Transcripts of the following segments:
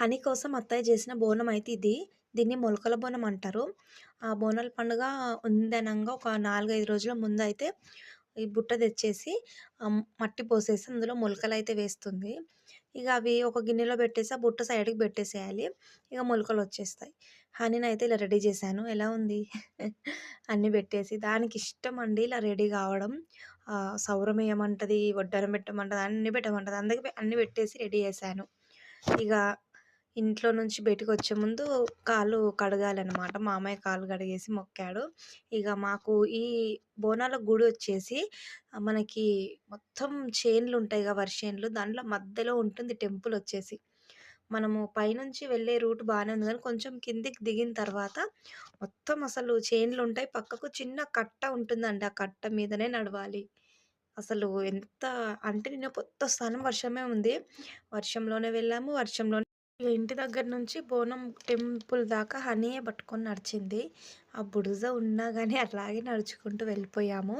Honey కోసం అత్తయ్య చేసిన బోనం అయితే ఇది. దీన్ని మొలకల బోనం అంటారు. ఆ బోనాల పండుగ ఉందనంగా ఒక నాలుగైదు రోజుల ముందు అయితే ఈ బుట్ట తెచ్చేసి మట్టి పోసేసి అందులో మొలకలు అయితే వేస్తుంది. ఇక అవి ఒక గిన్నెలో పెట్టేసి ఆ బుట్ట సైడ్‌కి పెట్టేసేయాలి. ఇక మొలకలు వచ్చేస్తాయి హనీని అయితే ఇలా రెడీ చేశాను. ఎలా ఉంది? అన్నీ పెట్టేసి దానికి ఇష్టం అండి ఇలా రెడీ కావడం. సౌరమేయమంటది, వడ్డారం పెట్టమంటది, అన్నీ పెట్టమంటది. అందుకే అన్నీ పెట్టేసి రెడీ చేశాను. ఇక ఇంట్లో నుంచి బయటికొచ్చే ముందు కాళ్ళు కడగాలన్నమాట మామయ్య కాళ్ళు కడిగేసి మొక్కాడు. ఇక మాకు ఈ బోనాల గుడి వచ్చేసి మనకి మొత్తం చైన్లు ఉంటాయి కదా చేన్లు. దాంట్లో మధ్యలో ఉంటుంది టెంపుల్ వచ్చేసి. మనము పైనుంచి వెళ్ళే రూట్ బాగానే ఉంది కానీ కొంచెం కిందికి దిగిన తర్వాత మొత్తం అసలు చేన్లుంటాయి. పక్కకు చిన్న కట్ట ఉంటుందండి. ఆ కట్ట మీదనే నడవాలి. అసలు ఎంత అంటే నిన్న పొద్దొస్తానం వర్షమే ఉంది. వర్షంలోనే వెళ్ళాము. వర్షంలోనే ఇక ఇంటి దగ్గర నుంచి బోనం టెంపుల్ దాకా హనీయే పట్టుకొని నడిచింది. ఆ బుడుజ ఉన్నా కానీ అలాగే నడుచుకుంటూ వెళ్ళిపోయాము.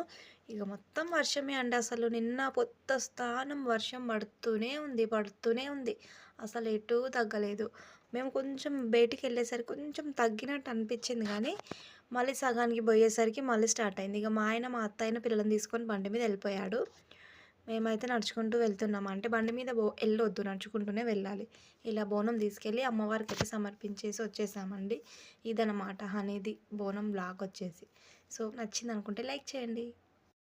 ఇక మొత్తం వర్షమే అండి అసలు. నిన్న పొద్దొస్తానం వర్షం పడుతూనే ఉంది, పడుతూనే ఉంది. అసలు ఎటూ తగ్గలేదు. మేము కొంచెం బయటికి వెళ్ళేసరికి కొంచెం తగ్గినట్టు అనిపించింది కానీ మళ్ళీ సగానికి పోయేసరికి మళ్ళీ స్టార్ట్ అయింది. ఇక మా ఆయన, మా అత్తాయిన పిల్లలను తీసుకొని బండి మీద వెళ్ళిపోయాడు మేమైతే నడుచుకుంటూ వెళ్తున్నాం. అంటే బండి మీద బో వెళ్ళొద్దు నడుచుకుంటూనే వెళ్ళాలి. ఇలా బోనం తీసుకెళ్ళి అమ్మవారికి అయితే సమర్పించేసి వచ్చేసామండి. ఇదనమాట అనేది బోనం బ్లాక్ వచ్చేసి. సో, నచ్చింది అనుకుంటే లైక్ చేయండి.